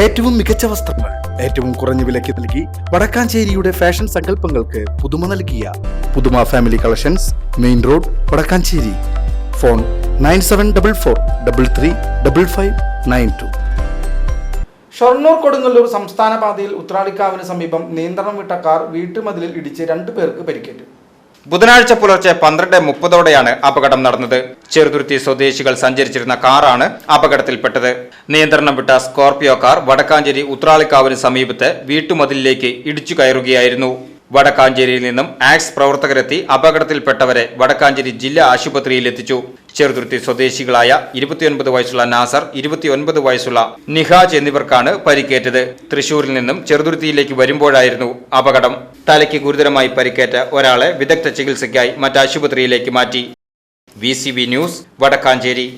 ഏറ്റവും മികച്ച വസ്ത്രങ്ങൾ ഏറ്റവും കുറഞ്ഞ വിലയ്ക്ക് നൽകി വടക്കാഞ്ചേരിയുടെ ഫാഷൻ സങ്കല്പങ്ങൾക്ക് പുതുമ നൽകിയ പുതുമ family collections main road Vadakkanchery. Phone nine seven double four double three double five nine two. Shoranur Kodungallur സംസ്ഥാന പാതയിൽ ഉത്രാളിക്കാവിന് സമീപം നിയന്ത്രണം വിട്ട കാർ വീട്ടുമതിലിൽ ഇടിച്ച് രണ്ടു പേർക്ക് പരിക്കേറ്റു. ബുധനാഴ്ച പുലർച്ചെ പന്ത്രണ്ട് മുപ്പതോടെയാണ് അപകടം നടന്നത്. ചെറുതുരുത്തി സ്വദേശികൾ സഞ്ചരിച്ചിരുന്ന കാറാണ് അപകടത്തിൽപ്പെട്ടത്. നിയന്ത്രണം വിട്ട സ്കോർപിയോ കാർ വടക്കാഞ്ചേരി ഉത്രാളിക്കാവിന് സമീപത്ത് വീട്ടുമതിലേക്ക് ഇടിച്ചു കയറുകയായിരുന്നു. വടക്കാഞ്ചേരിയിൽ നിന്നും ആക്സ് പ്രവർത്തകരെത്തി അപകടത്തിൽപ്പെട്ടവരെ വടക്കാഞ്ചേരി ജില്ലാ ആശുപത്രിയിൽ എത്തിച്ചു. ചെറുതുരുത്തി സ്വദേശികളായ ഇരുപത്തിയൊൻപത് വയസ്സുള്ള നാസർ ഇരുപത്തിയൊൻപത് വയസ്സുള്ള നിഹാജ് എന്നിവർക്കാണ് പരിക്കേറ്റത്. തൃശൂരിൽ നിന്നും ചെറുതുരുത്തിയിലേക്ക് വരുമ്പോഴായിരുന്നു അപകടം. തലയ്ക്ക് ഗുരുതരമായി പരിക്കേറ്റ ഒരാളെ വിദഗ്ധ ചികിത്സയ്ക്കായി മറ്റാശുപത്രിയിലേക്ക് മാറ്റി. V news Vadakkanchery.